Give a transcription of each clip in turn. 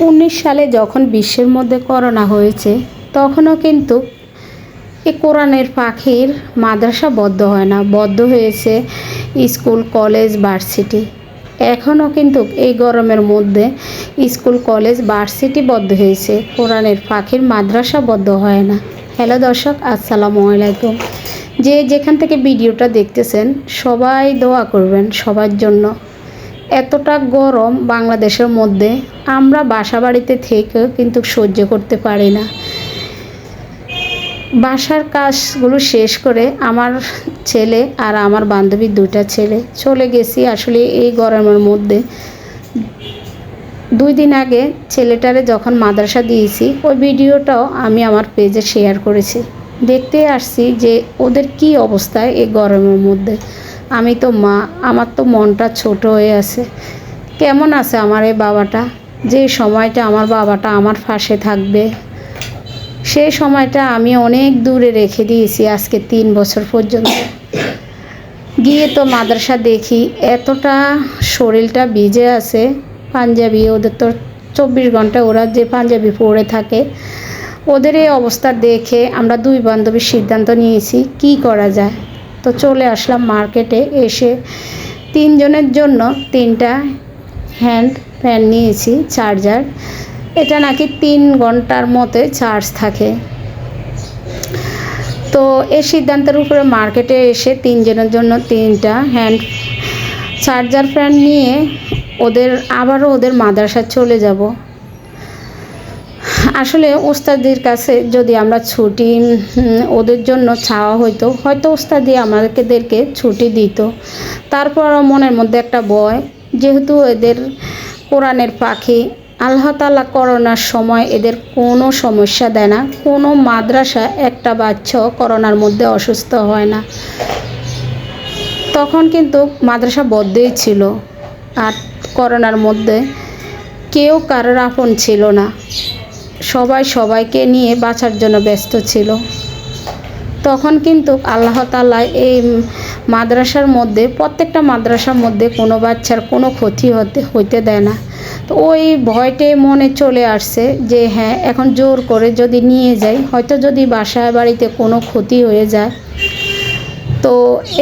উনিশ সালে যখন বিশ্বের মধ্যে করোনা হয়েছে, তখনও কিন্তু এই কোরআনের পাখির মাদ্রাসা বদ্ধ হয় না। বদ্ধ হয়েছে স্কুল, কলেজ, ভার্সিটি। এখনও কিন্তু এই গরমের মধ্যে স্কুল, কলেজ, ভার্সিটি বদ্ধ হয়েছে। কোরআনের পাখির মাদ্রাসা বদ্ধ হয় না। হ্যালো দর্শক, আসসালামু আলাইকুম। যে যেখান থেকে ভিডিওটা দেখতেছেন, সবাই দোয়া করবেন সবার জন্য। এতটা গরম বাংলাদেশের মধ্যে, আমরা বাসা বাড়িতে থেকেও কিন্তু সহ্য করতে পারি না। বাসার কাজগুলো শেষ করে আমার ছেলে আর আমার বান্ধবীর দুইটা ছেলে চলে গেছি আসলে এই গরমের মধ্যে। দুই দিন আগে ছেলেটারে যখন মাদ্রাসা দিয়েছি, ওই ভিডিওটাও আমি আমার পেজে শেয়ার করেছি। দেখতে আসছি যে ওদের কি অবস্থায় এই গরমের মধ্যে। আমি তো মা, আমার তো মনটা ছোট হয়ে আছে। কেমন আছে আমার এই বাবাটা? যে সময়টা আমার বাবাটা আমার পাশে থাকবে সেই সময়টা আমি অনেক দূরে রেখে দিয়েছি আজকে তিন বছর পর্যন্ত। গিয়ে তো মাদ্রাসা দেখি, এতটা শরীরটা ভিজে আছে পাঞ্জাবি, ওদের তো চব্বিশ ঘণ্টা ওরা যে পাঞ্জাবি পরে থাকে, ওদের এই অবস্থা দেখে আমরা দুই বান্ধবীর সিদ্ধান্ত নিয়েছি, কি করা যায়? তো চলে আসলাম মার্কেটে এসে তিনজনের জন্য তিনটা হ্যান্ড ফ্যান নিয়েছি, চার্জার। এটা নাকি তিন ঘণ্টার মতো চার্জ থাকে। তো এই সিদ্ধান্তের উপরে মার্কেটে এসে তিনজনের জন্য তিনটা হ্যান্ড চার্জার ফ্যান নিয়ে ওদের, আবারও ওদের মাদ্রাসা চলে যাব। আসলে ওস্তাদের কাছে যদি আমরা ছুটি ওদের জন্য চাওয়া হইতো, হয়তো ওস্তাদি আমাদেরকে ছুটি দিত। তারপর মনের মধ্যে একটা ভয়, যেহেতু এদের কোরআনের পাখি, আল্লাহ তালা করোনার সময় এদের কোনো সমস্যা দেয় না, কোনো মাদ্রাসা একটা বাচ্চাও করোনার মধ্যে অসুস্থ হয় না। তখন কিন্তু মাদ্রাসা বদ্ধই ছিল, আর করোনার মধ্যে কেউ কারোর আপন ছিল না। সবাই সবাইকে নিয়ে বাঁচার জন্য ব্যস্ত ছিল। তখন কিন্তু আল্লাহ তালা এই মাদ্রাসার মধ্যে, প্রত্যেকটা মাদ্রাসার মধ্যে কোনো বাচ্চার কোনো ক্ষতি হতে, হইতে দেয় না। তো ওই ভয়টাই মনে চলে আসছে যে হ্যাঁ এখন জোর করে যদি নিয়ে যাই, হয়তো যদি বাসায় বাড়িতে কোনো ক্ষতি হয়ে যায়। তো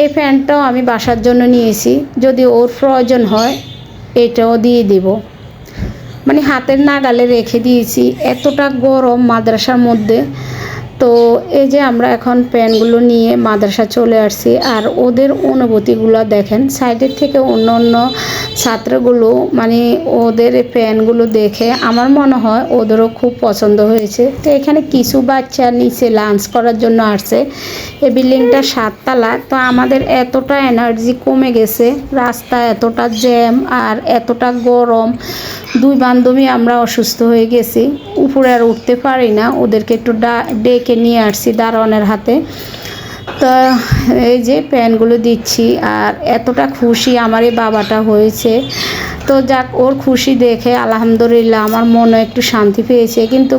এই ফ্যানটাও আমি বাসার জন্য নিয়েছি। যদি ওর প্রয়োজন হয়, এটাও দিয়ে দিব। মানে হাতের নাগালে রেখে দিয়েছি। এতটা গরম মাদ্রাসার মধ্যে। তো এই যে আমরা এখন প্যানগুলো নিয়ে মাদ্রাসা চলে আসছি, আর ওদের অনুভূতিগুলো দেখেন, সাইডের থেকে অন্য অন্য ছাত্রগুলো মানে ওদের প্যানগুলো দেখে আমার মনে হয় ওদেরও খুব পছন্দ হয়েছে। তো এখানে কিছু বাচ্চা নিচে লাঞ্চ করার জন্য আসছে। এই বিল্ডিংটা সাততলা, তো আমাদের এতটা এনার্জি কমে গেছে। রাস্তা এতটা জ্যাম আর এতটা গরম। দুই বান্ধবী আমরা অসুস্থ হয়ে গেছি। উপরে আর উঠতে পারি না। ওদেরকে একটু ডেকে নিয়ে আসছি দারোয়ানের হাতে। তো এই যে প্যানগুলো দিচ্ছি আর এতটা খুশি আমার এই বাবাটা হয়েছে। তো যাক, ওর খুশি দেখে আলহামদুলিল্লাহ আমার মনে একটু শান্তি পেয়েছে। কিন্তু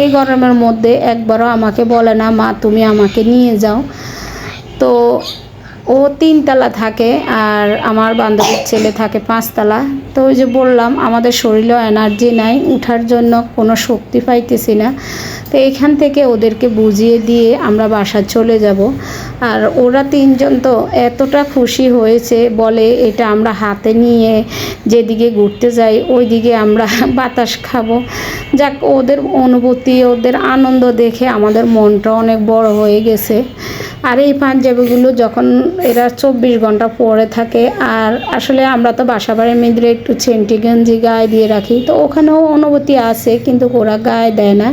এই গরমের মধ্যে একবারও আমাকে বলে না, মা, তুমি আমাকে নিয়ে যাও। তো ও তিনতলা থাকে আর আমার বান্ধবীর ছেলে থাকে পাঁচতলা। তো ওই যে বললাম, আমাদের শরীরেও এনার্জি নাই, উঠার জন্য কোনো শক্তি পাইতেছি না। তো এখান থেকে ওদেরকে বুঝিয়ে দিয়ে আমরা বাসা চলে যাব। আর ওরা তিনজন তো এতটা খুশি হয়েছে, বলে এটা আমরা হাতে নিয়ে যেদিকে ঘুরতে যাই ওই দিকে আমরা বাতাস খাব। যাক, ওদের অনুভূতি, ওদের আনন্দ দেখে আমাদের মনটা অনেক বড় হয়ে গেছে। আর এই পাঞ্জাবিগুলো যখন এরা চব্বিশ ঘণ্টা পরে থাকে আর আসলে আমরা তো বাসা বাড়ির মেয়েদের একটু ছেন্টি গেঞ্জি গায়ে দিয়ে রাখি। তো ওখানেও অনুভূতি আছে, কিন্তু ওরা গায়ে দেয় না।